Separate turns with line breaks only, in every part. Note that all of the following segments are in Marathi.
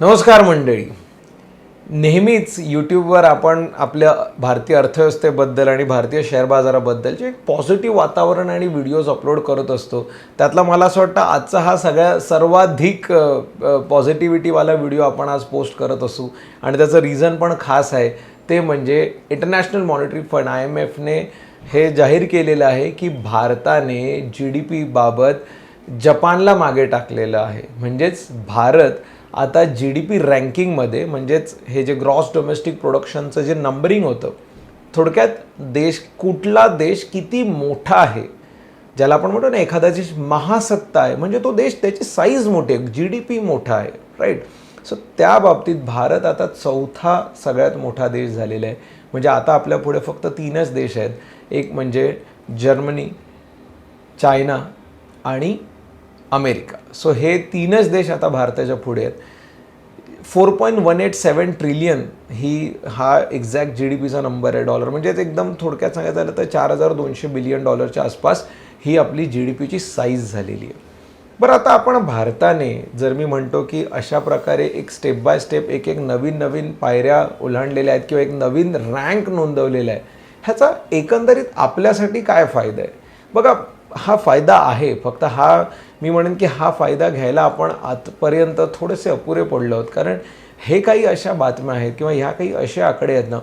नमस्कार मंडळी. नेहमीच यूट्यूबवर आपण आपल्या भारतीय अर्थव्यवस्थेबद्दल आणि भारतीय शेअर बाजाराबद्दलचे एक पॉझिटिव्ह वातावरण आणि व्हिडिओज अपलोड करत असतो त्यातला मला असं वाटतं आजचा हा सगळ्या सर्वाधिक पॉझिटिव्हिटीवाला व्हिडिओ आपण आज पोस्ट करत असू. आणि त्याचं रिझन पण खास आहे ते म्हणजे international monetary fund I M एफने हे जाहीर केलेलं आहे की भारताने जी डी पीबाबत जपानला मागे टाकलेलं आहे. म्हणजेच भारत आता जी डी पी रँकिंगमध्ये म्हणजेच हे जे ग्रॉस डोमेस्टिक प्रोडक्शनचं जे नंबरिंग होतं थोडक्यात देश कुठला देश किती मोठा आहे ज्याला आपण म्हणतो ना एखाद्याची महासत्ता आहे म्हणजे तो देश त्याची साईज मोठी आहे जी डी पी मोठा आहे राईट सो त्या बाबतीत भारत आता चौथा सगळ्यात मोठा देश झालेला आहे. म्हणजे आता आपल्या पुढे फक्त तीनच देश आहेत. एक म्हणजे जर्मनी चायना आणि अमेरिका. सो हे तीनच देश आता भारताच्या पुढे आहेत. Four point one eight seven trillion ही हा एक्झॅक्ट जी डी पीचा नंबर आहे डॉलर म्हणजे एकदम थोडक्यात सांगायचं झालं तर चार हजार दोनशे बिलियन डॉलरच्या आसपास ही आपली जी डी पीची साईज झालेली आहे. बरं आता आपण भारताने जर मी म्हणतो की अशा प्रकारे एक स्टेप बाय स्टेप एक एक नवीन नवीन पायऱ्या ओलांडलेल्या आहेत किंवा एक नवीन रँक नोंदवलेला आहे ह्याचा एकंदरीत आपल्यासाठी काय फायदा आहे? बघा हा फायदा आहे. फक्त हा मी म्हणेन की हा फायदा घ्यायला आपण आतपर्यंत थोडेसे अपुरे पडलो आहोत. कारण हे काही अशा बातम्या आहेत किंवा ह्या काही असे आकडे आहेत ना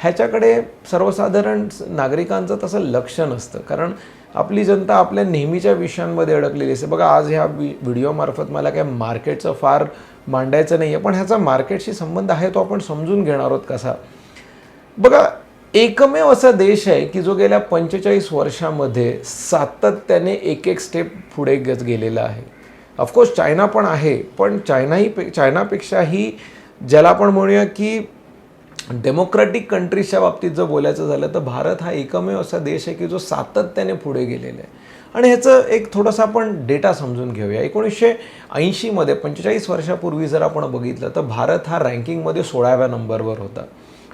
ह्याच्याकडे सर्वसाधारण नागरिकांचं तसं लक्ष नसतं. कारण आपली जनता आपल्या नेहमीच्या विषयांमध्ये अडकलेली असते. बघा आज ह्या व्हिडिओमार्फत मला काय मार्केटचं फार मांडायचं नाही आहे पण ह्याचा मार्केटशी संबंध आहे तो आपण समजून घेणार आहोत कसा. बघा एकमेव असा देश आहे की जो गेल्या पंचेचाळीस वर्षामध्ये सातत्याने एक एक स्टेप पुढे गज गेलेला आहे. ऑफकोर्स चायना पण आहे पण चायनाही पे चायनापेक्षाही ज्याला आपण म्हणूया की डेमोक्रॅटिक कंट्रीजच्या बाबतीत जर बोलायचं झालं तर भारत हा एकमेव असा देश आहे की जो सातत्याने पुढे गेलेला आहे. आणि ह्याचं एक थोडंसं आपण डेटा समजून घेऊया. एकोणीसशे ऐंशीमध्ये पंचेचाळीस वर्षापूर्वी जर आपण बघितलं तर भारत हा रँकिंगमध्ये सोळाव्या नंबरवर होता.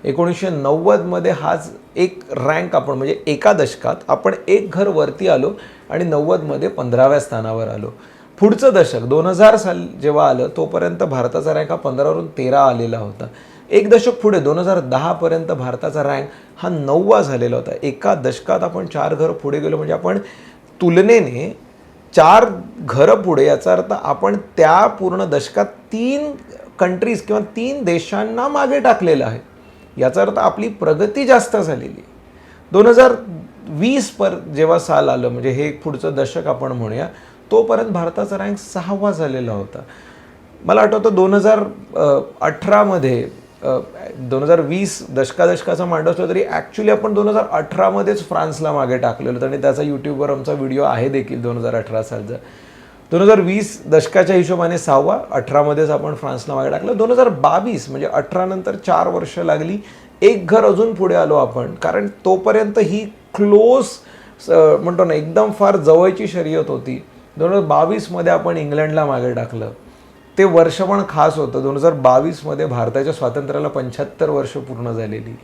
एकोणीसशे नव्वदमध्ये हाच एक रँक आपण म्हणजे एका दशकात आपण एक घर वरती आलो आणि नव्वदमध्ये पंधराव्या स्थानावर आलो. पुढचं दशक दोन हजार साल जेव्हा आलं तोपर्यंत भारताचा रँक हा पंधरावरून तेरा आलेला होता. एक दशक पुढे दोन हजार दहापर्यंत भारताचा रँक हा नववा झालेला होता. एका दशकात आपण चार घरं पुढे गेलो म्हणजे आपण तुलनेने चार घरं पुढे याचा अर्थ आपण त्या पूर्ण दशकात तीन कंट्रीज किंवा तीन देशांना मागे टाकलेलं आहे. याचा अर्थ आपली प्रगती जास्त झालेली आहे. दोन हजार वीस पर जेव्हा साल आलं म्हणजे हे पुढचं दशक आपण म्हणूया तोपर्यंत भारताचा रँक सहावा झालेला होता. मला आठवतं दोन हजार अठरामध्ये दोन हजार वीस दशकादशकाचा मांडव असलं तरी ॲक्च्युली आपण दोन हजार अठरामध्येच फ्रान्सला मागे टाकलेलं होतं आणि त्याचा यूट्यूबवर आमचा व्हिडिओ आहे देखील दोन हजार अठरा सालचा. दोन हजार वीस दशकाच्या हिशोबाने सहावा अठरामध्येच आपण फ्रान्सला मागे टाकलं. दोन हजार बावीस म्हणजे अठरा नंतर चार वर्ष लागली. एक घर अजून पुढे आलो आपण कारण तोपर्यंत ही क्लोज म्हणतो ना एकदम फार जवळची शर्यत होती. दोन हजार बावीसमध्ये आपण इंग्लंडला मागे टाकलं. ते वर्ष पण खास होतं. दोन हजार बावीसमध्ये भारताच्या स्वातंत्र्याला पंच्याहत्तर वर्ष पूर्ण झालेली.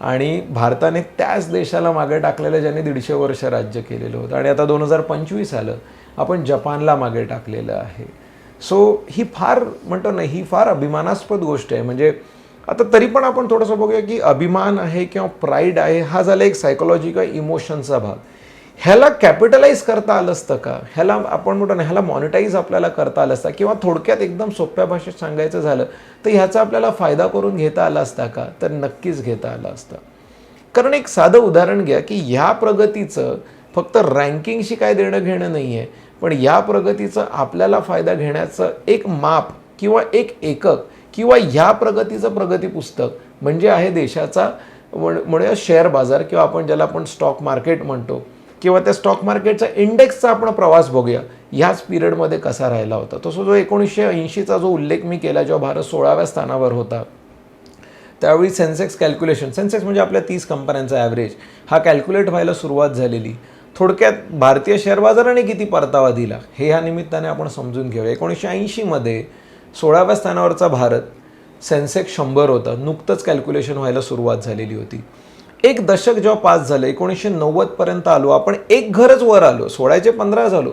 आणि भारताने त्याच देशाला मागे टाकलेलं ज्याने दीडशे वर्ष राज्य केलेलं होतं. आणि आता दोन हजार पंचवीस आलं. आपण जपानला मागे टाकलेलं आहे. सो ही फार म्हणतो ना ही फार अभिमानास्पद गोष्ट आहे. म्हणजे आता तरी पण आपण थोडंसं बघूया की अभिमान आहे किंवा प्राईड आहे हा झाला एक सायकोलॉजिकल इमोशनचा भाग. ह्याला कॅपिटलाइज करता आलं असतं का? ह्याला आपण म्हणतो ना ह्याला मॉनिटाईज आपल्याला करता आलं असतं? किंवा थोडक्यात एकदम सोप्या भाषेत सांगायचं झालं तर ह्याचा आपल्याला फायदा करून घेता आला असता का? तर नक्कीच घेता आला असता. कारण एक साधं उदाहरण घ्या की ह्या प्रगतीचं फक्त रँकिंगशी काय देणं घेणं नाही आहे पण या प्रगतीचं आपल्याला फायदा घेण्याचं एक माप किंवा एक एकक किंवा ह्या प्रगतीचं प्रगती पुस्तक म्हणजे आहे देशाचा म्हणूया शेअर बाजार किंवा आपण ज्याला आपण स्टॉक मार्केट म्हणतो किंवा त्या स्टॉक मार्केटचा इंडेक्सचा आपण प्रवास बघूया ह्याच पिरियडमध्ये कसा राहिला होता. तसं जो एकोणीसशे ऐंशीचा जो उल्लेख मी केला जेव्हा भारत सोळाव्या स्थानावर होता त्यावेळी सेन्सेक्स कॅल्क्युलेशन सेन्सेक्स म्हणजे आपल्या तीस कंपन्यांचा ॲव्हरेज हा कॅल्क्युलेट व्हायला सुरुवात झालेली. थोडक्यात भारतीय शेअर बाजाराने किती परतावा दिला हे ह्या निमित्ताने आपण समजून घेऊया. एकोणीसशे ऐंशीमध्ये सोळाव्या स्थानावरचा भारत सेन्सेक्स शंभर होता. नुकतंच कॅल्क्युलेशन व्हायला सुरुवात झालेली होती. एक दशक जेव्हा पास झालं एकोणीसशे नव्वदपर्यंत आलो आपण एक घरच वर आलो. सोळाचे पंधरा झालो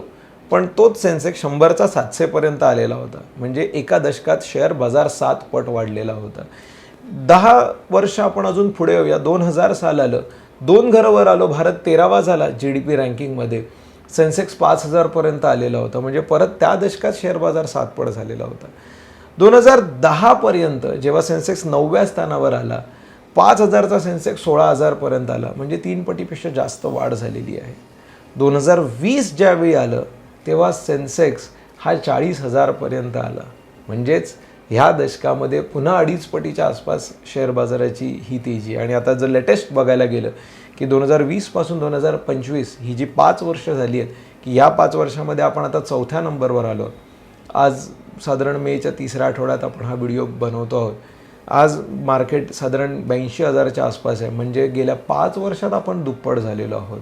पण तोच सेन्सेक्स शंभरचा सातशेपर्यंत आलेला होता. म्हणजे एका दशकात शेअर बाजार सात पट वाढलेला होता. दहा वर्ष आपण अजून पुढे येऊया. दोन हजार साल आलं दोन घरं वर आलो भारत तेरावा झाला जी डी पी रँकिंगमध्ये सेन्सेक्स पाच हजारपर्यंत आलेला होता. म्हणजे परत त्या दशकात शेअर बाजार सातपड झालेला होता. दोन हजार दहापर्यंत जेव्हा सेन्सेक्स नवव्या स्थानावर आला पाच हजारचा सेन्सेक्स सोळा हजारपर्यंत आला. म्हणजे तीन पटीपेक्षा जास्त वाढ झालेली आहे. दोन हजार वीस ज्यावेळी आलं तेव्हा सेन्सेक्स हा चाळीस हजारपर्यंत आला. म्हणजेच ह्या दशकामध्ये पुन्हा अडीच पटीच्या आसपास शेअर बाजाराची ही तेजी आणि आता जर लेटेस्ट बघायला गेलं की दोन हजार वीसपासून दोन हजार पंचवीस ही जी पाच वर्ष झाली आहेत की या पाच वर्षामध्ये आपण आता चौथ्या नंबरवर आलो आज साधारण मेच्या तिसऱ्या आठवड्यात आपण हा व्हिडिओ बनवतो आहोत. आज मार्केट साधारण ब्याऐंशी हजाराच्या आसपास आहे. म्हणजे गेल्या पाच वर्षात आपण दुप्पट झालेलो आहोत.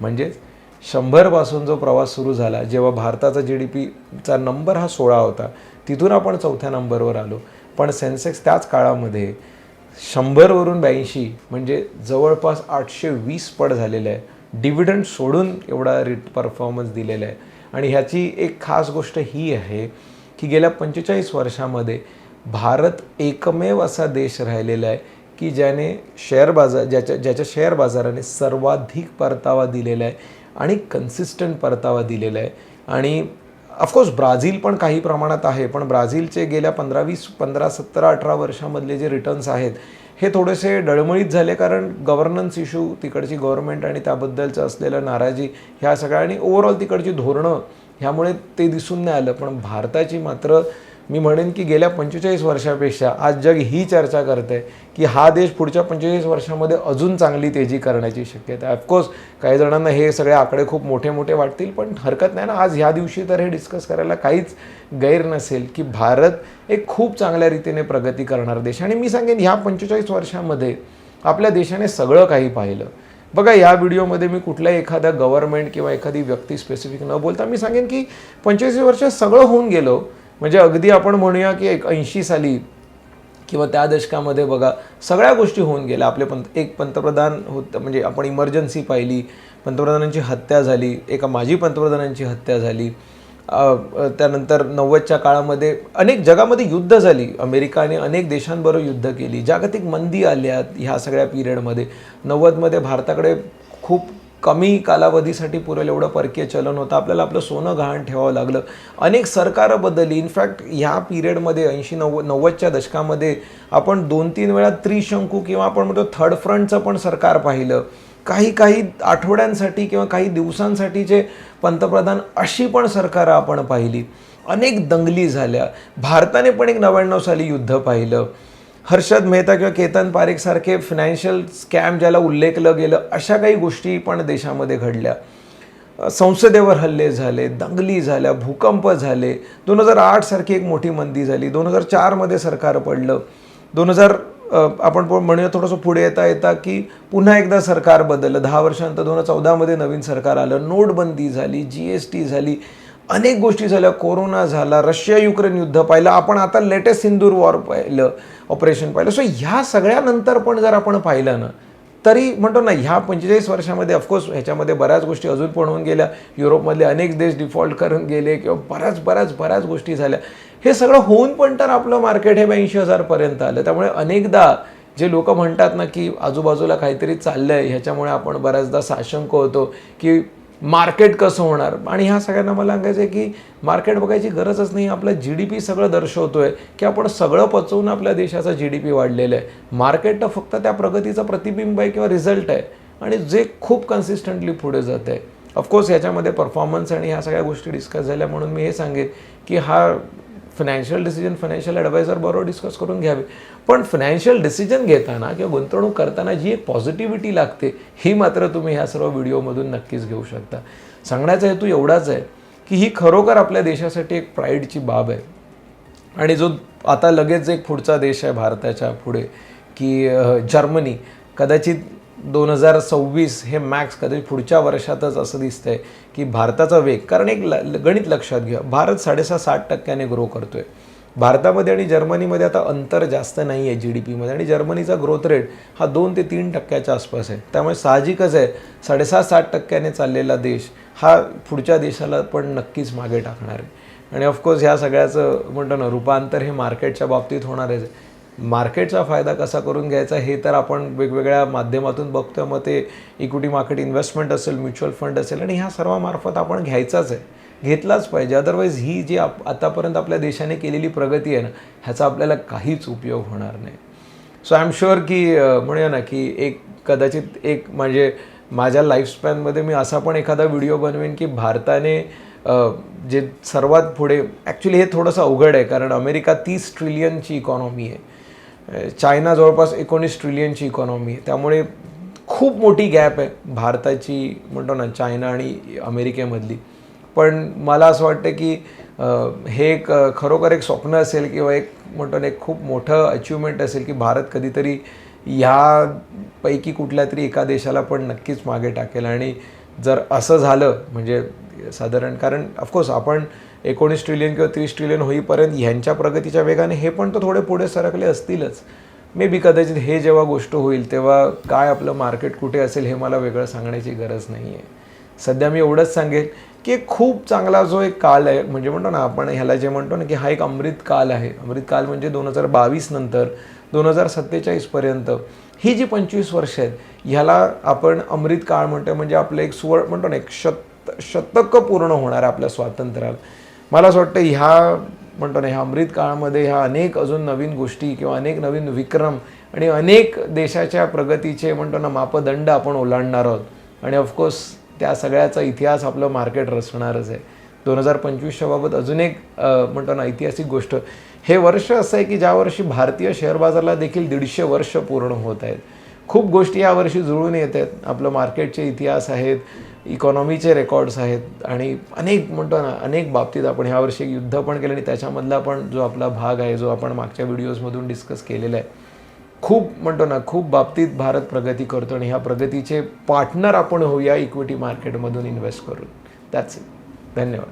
म्हणजेच शंभरपासून जो प्रवास सुरू झाला जेव्हा भारताचा जी डी पीचा नंबर हा सोळा होता तिथून आपण चौथ्या नंबरवर आलो. पण सेन्सेक्स त्याच काळामध्ये शंभरवरून ब्याऐंशी म्हणजे जवळपास आठशे वीस पट झालेलं आहे. डिव्हिडंड सोडून एवढा रिट परफॉर्मन्स दिलेला आहे. आणि ह्याची एक खास गोष्ट ही आहे की गेल्या पंचेचाळीस वर्षामध्ये भारत एकमेव असा देश राहिलेला आहे की ज्याने शेअर बाजार ज्याच्या ज्याच्या शेअर बाजाराने सर्वाधिक परतावा दिलेला आहे आणि कन्सिस्टंट परतावा दिलेला आहे. आणि ऑफकोर्स ब्राझील पण काही प्रमाणात आहे पण ब्राझीलचे गेल्या पंधरा वीस पंधरा सतरा अठरा वर्षामधले जे रिटर्न्स आहेत हे थोडेसे डळमळीत झाले कारण गव्हर्नन्स इश्यू तिकडची गव्हर्नमेंट आणि त्याबद्दलचं असलेलं नाराजी ह्या सगळ्या आणि ओव्हरऑल तिकडची धोरणं ह्यामुळे ते दिसून नाही आलं. पण भारताची मात्र मी म्हणेन की गेल्या पंचेचाळीस वर्षापेक्षा आज जग ही चर्चा करते की हा देश पुढच्या पंचेचाळीस वर्षामध्ये अजून चांगली तेजी करण्याची शक्यता आहे. ऑफकोर्स काही जणांना हे सगळे आकडे खूप मोठे मोठे वाटतील पण हरकत नाही ना. आज ह्या दिवशी तर हे डिस्कस करायला काहीच गैर नसेल की भारत एक खूप चांगल्या रीतीने प्रगती करणार देश. आणि मी सांगेन ह्या पंचेचाळीस वर्षामध्ये आपल्या देशाने सगळं काही पाहिलं. बघा या व्हिडिओमध्ये मी कुठल्याही एखाद्या गव्हर्नमेंट किंवा एखादी व्यक्ती स्पेसिफिक न बोलता मी सांगेन की पंचवीस वर्ष सगळं होऊन गेलो म्हणजे अगदी आपण म्हणूया की एक ऐंशी साली किंवा त्या दशकामध्ये बघा सगळ्या गोष्टी होऊन गेल्या. आपले पंत एक पंतप्रधान होत म्हणजे आपण इमर्जन्सी पाहिली पंतप्रधानांची हत्या झाली एका माजी पंतप्रधानांची हत्या झाली. त्यानंतर नव्वदच्या काळामध्ये अनेक जगामध्ये युद्ध झाली. अमेरिकाने अनेक देशांबरोबर युद्ध केली. जागतिक मंदी आल्या ह्या सगळ्या पिरियडमध्ये नव्वदमध्ये भारताकडे खूप कमी कालावधीसाठी पुरेल एवढं परकीय चलन होतं. आपल्याला आपलं सोनं गहाण ठेवावं लागलं. अनेक सरकारं बदलली. इनफॅक्ट ह्या पिरियडमध्ये ऐंशी नव्वद नव्वदच्या दशकामध्ये आपण दोन तीन वेळा त्रिशंकू किंवा आपण म्हणतो थर्ड फ्रंटचं पण सरकार पाहिलं. काही काही आठवड्यांसाठी किंवा काही दिवसांसाठीचे पंतप्रधान अशी पण सरकारं आपण पाहिली. अनेक दंगली झाल्या. भारताने पण एक नव्याण्णव साली युद्ध पाहिलं. हर्षद मेहता किंवा केतन पारेखसारखे फिनान्शियल स्कॅम ज्याला उल्लेखलं गेलं अशा काही गोष्टी पण देशामध्ये घडल्या. संसदेवर हल्ले झाले दंगली झाल्या भूकंप झाले. दोन हजार आठ सारखी एक मोठी मंदी झाली. दोन हजार चारमध्ये सरकार पडलं. दोन हजार आपण म्हणूया थोडंसं पुढे येता येता की पुन्हा एकदा सरकार बदललं. दहा वर्षानंतर दोन हजार चौदामध्ये नवीन सरकार आलं. नोटबंदी झाली जी एस टी झाली. अनेक गोष्टी झाल्या. कोरोना झाला रशिया युक्रेन युद्ध पाहिलं. आपण आता लेटेस्ट सिंदूर वॉर पाहिलं ऑपरेशन पाहिलं. सो ह्या सगळ्यानंतर पण जर आपण पाहिलं ना तरी म्हणतो ना ह्या पंचेचाळीस वर्षामध्ये ऑफकोर्स ह्याच्यामध्ये बऱ्याच गोष्टी अजून पण होऊन गेल्या. युरोपमधले अनेक देश डिफॉल्ट करून गेले किंवा बऱ्याच बऱ्याच बऱ्याच गोष्टी झाल्या. हे सगळं होऊन पण तर आपलं मार्केट हे ब्याऐंशी हजारपर्यंत आलं. त्यामुळे अनेकदा जे लोक म्हणतात ना की आजूबाजूला काहीतरी चाललं आहे ह्याच्यामुळे आपण बऱ्याचदा साशंक होतो की मार्केट कसं होणार? आणि ह्या सगळ्यांना मला सांगायचं आहे की मार्केट बघायची गरजच नाही. आपलं जी डी पी सगळं दर्शवतोय की आपण सगळं पचवून आपल्या देशाचा जी डी पी वाढलेलं आहे. मार्केट तर फक्त त्या प्रगतीचं प्रतिबिंब आहे किंवा रिझल्ट आहे. आणि जे खूप कन्सिस्टंटली पुढे जात आहे. ऑफकोर्स याच्यामध्ये परफॉर्मन्स आणि ह्या सगळ्या गोष्टी डिस्कस झाल्या म्हणून मी हे सांगेन की हा फायनान्शियल डिसिजन फायनान्शियल ॲडवायझरबरोबर डिस्कस करून घ्यावे. पण फायनान्शियल डिसिजन घेताना किंवा गुंतवणूक करताना जी एक पॉझिटिव्हिटी लागते ही मात्र तुम्ही ह्या सर्व व्हिडिओमधून नक्कीच घेऊ शकता. सांगण्याचा हेतू एवढाच आहे की ही खरोखर आपल्या देशासाठी एक प्राईडची बाब आहे. आणि जो आता लगेच एक पुढचा देश आहे भारताच्या पुढे की जर्मनी. कदाचित दोन हजार सव्वीस हे मॅक्स कदाचित पुढच्या वर्षातच असं दिसतंय की भारताचा वेग कारण एक ल गणित लक्षात घ्या भारत साडेसहा साठ टक्क्याने ग्रो करतोय. भारतामध्ये आणि जर्मनीमध्ये आता अंतर जास्त नाही आहे जी डी पीमध्ये आणि जर्मनीचा ग्रोथ रेट हा दोन ते तीन टक्क्याच्या आसपास आहे. त्यामुळे साहजिकच आहे साडेसहा सात टक्क्याने चाललेला देश हा पुढच्या देशाला पण नक्कीच मागे टाकणार आहे. आणि ऑफकोर्स ह्या सगळ्याचं म्हणतो ना रूपांतर हे मार्केटच्या बाबतीत होणारच आहे. मार्केटचा फायदा कसा करून घ्यायचा हे तर आपण वेगवेगळ्या माध्यमातून बघतोय. मग ते इक्विटी मार्केट इन्व्हेस्टमेंट असेल म्युच्युअल फंड असेल आणि ह्या सर्वामार्फत आपण घ्यायचाच आहे. घेतलाच पाहिजे. अदरवाईज ही जी आप आतापर्यंत आपल्या देशाने केलेली प्रगती आहे ना ह्याचा आपल्याला काहीच उपयोग होणार नाही. सो आय एम शुअर की म्हणूया ना की एक कदाचित एक म्हणजे माझ्या लाईफस्पॅनमध्ये मी असा पण एखादा व्हिडिओ बनवेन की भारताने जे सर्वात पुढे ॲक्च्युली हे थोडंसं अवघड आहे कारण अमेरिका तीस ट्रिलियनची इकॉनॉमी आहे. चायना जवळपास एकोणीस ट्रिलियनची इकॉनॉमी आहे. त्यामुळे खूप मोठी गॅप आहे भारताची म्हणतो ना चायना आणि अमेरिकेमधली. पण मला असं वाटतं की हे एक खरोखर एक स्वप्न असेल किंवा एक म्हणतो ना एक खूप मोठं अचिव्हमेंट असेल की भारत कधीतरी ह्यापैकी कुठल्या तरी एका देशाला पण नक्कीच मागे टाकेल. आणि जर असं झालं म्हणजे साधारण कारण ऑफकोर्स आपण एकोणीस ट्रिलियन किंवा तीस ट्रिलियन होईपर्यंत ह्यांच्या प्रगतीच्या वेगाने हे पण तर थोडे पुढे सरकले असतीलच. मे बी कदाचित हे जेव्हा गोष्ट होईल तेव्हा काय आपलं मार्केट कुठे असेल हे मला वेगळं सांगण्याची गरज नाही आहे सध्या मी एवढंच सांगेन की एक खूप चांगला जो एक काल आहे म्हणजे म्हणतो ना आपण ह्याला जे म्हणतो ना की हा एक अमृत काल आहे. अमृत काल म्हणजे दोन हजार बावीस नंतर दोन हजार सत्तेचाळीसपर्यंत ही जी पंचवीस वर्ष आहेत ह्याला आपण अमृत काळ म्हणतो म्हणजे आपलं एक सुवर्ण म्हणतो ना एक शत शतक पूर्ण होणार आपल्या स्वातंत्र्याला मला असं वाटतं ह्या म्हणतो ना ह्या अमृत काळामध्ये ह्या अनेक अजून नवीन गोष्टी किंवा अनेक नवीन विक्रम आणि अनेक देशाच्या प्रगतीचे म्हणतो ना मापदंड आपण ओलांडणार आहोत. आणि ऑफकोर्स त्या सगळ्याचा इतिहास आपलं मार्केट रचणारच आहे. दोन हजार पंचवीसच्या बाबत अजून एक म्हणतो ना ऐतिहासिक गोष्ट. हे वर्ष असं आहे की ज्या वर्षी भारतीय शेअर बाजाराला देखील दीडशे वर्ष पूर्ण होत आहेत. खूप गोष्टी यावर्षी जुळून येत आहेत. आपलं मार्केटचे इतिहास आहेत. इकॉनॉमीचे रेकॉर्ड्स आहेत आणि अनेक म्हणतो ना अनेक बाबतीत आपण ह्यावर्षी एक युद्ध पण केलं आणि त्याच्यामधला पण जो आपला भाग आहे जो आपण मागच्या व्हिडिओजमधून डिस्कस केलेला आहे खूप म्हणतो ना खूप बाबतीत भारत प्रगती करतो आणि ह्या प्रगतीचे पार्टनर आपण होऊया इक्विटी मार्केटमधून इन्व्हेस्ट करून. त्याच इट धन्यवाद.